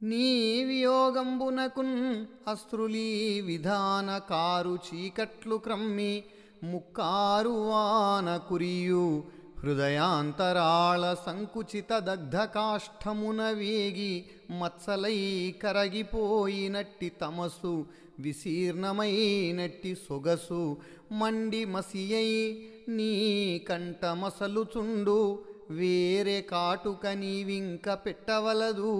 నీ వియోగంబునకున్ అస్త్రులీ విధాన కారు చీకట్లు క్రమ్మి ముక్కారు వాన కురియు హృదయాంతరాళ సంకుచిత దగ్ధకాష్ఠమున వేగి మత్సలై కరగిపోయినట్టి తమసు విశీర్ణమైనట్టి సొగసు మండి మసియై నీ కంట మసలుచుండు వేరే కాటుక నీవింక పెట్టవలదు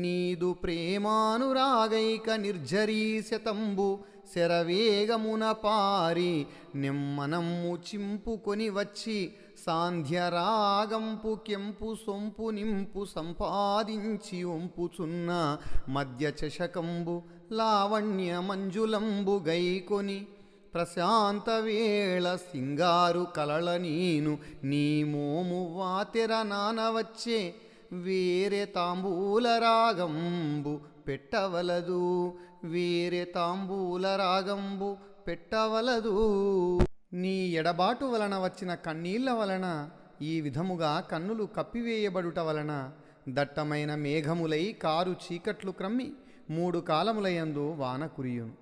నీదు ప్రేమానురాగైక నిర్జరీశతంబు శరవేగమున పారి నిమ్మనమ్ము చింపుకొని వచ్చి సాంధ్యరాగంపు కెంపు సొంపు నింపు సంపాదించి ఒంపుచున్న మధ్య చషకంబు లావణ్య మంజులంబు గైకొని ప్రశాంత వేళ సింగారు కలల నీను నీ మోము వాతెర నానవచ్చే వేరే తాంబూల రాగంబు పెట్టవలదు. వేరే తాంబూల రాగంబు పెట్టవలదు. నీ ఎడబాటు వలన వచ్చిన కన్నీళ్ళ వలన ఈ విధముగా కన్నులు కప్పివేయబడుట వలన దట్టమైన మేఘములై కారు చీకట్లు క్రమ్మి మూడు కాలములయందు వాన కురియును.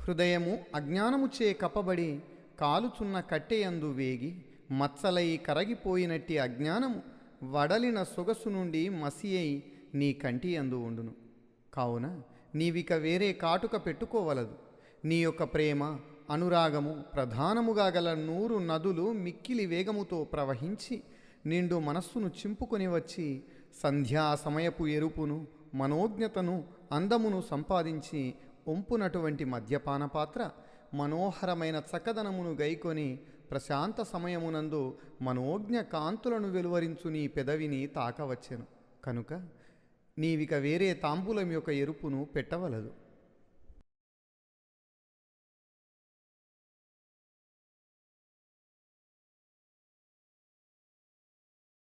హృదయము అజ్ఞానముచే కప్పబడి కాలుచున్న కట్టెయందు వేగి మచ్చలై కరగిపోయినట్టి అజ్ఞానము వడలిన సొగసు నుండి మసి అయి నీ కంటి అందు ఉండును. కావున నీవిక వేరే కాటుక పెట్టుకోవలదు. నీ యొక్క ప్రేమ అనురాగము ప్రధానముగా గల నూరు నదులు మిక్కిలి వేగముతో ప్రవహించి నిండు మనస్సును చింపుకొని వచ్చి సంధ్యా సమయపు ఎరుపును మనోజ్ఞతను అందమును సంపాదించి ఒంపునటువంటి మద్యపాన పాత్ర మనోహరమైన చక్కదనమును గైకొని ప్రశాంత సమయమునందు మనోజ్ఞ కాంతులను వెలువరించు నీ పెదవిని తాకవచ్చెను. కనుక నీవిక వేరే తాంబూలం యొక్క ఎరుపును పెట్టవలదు.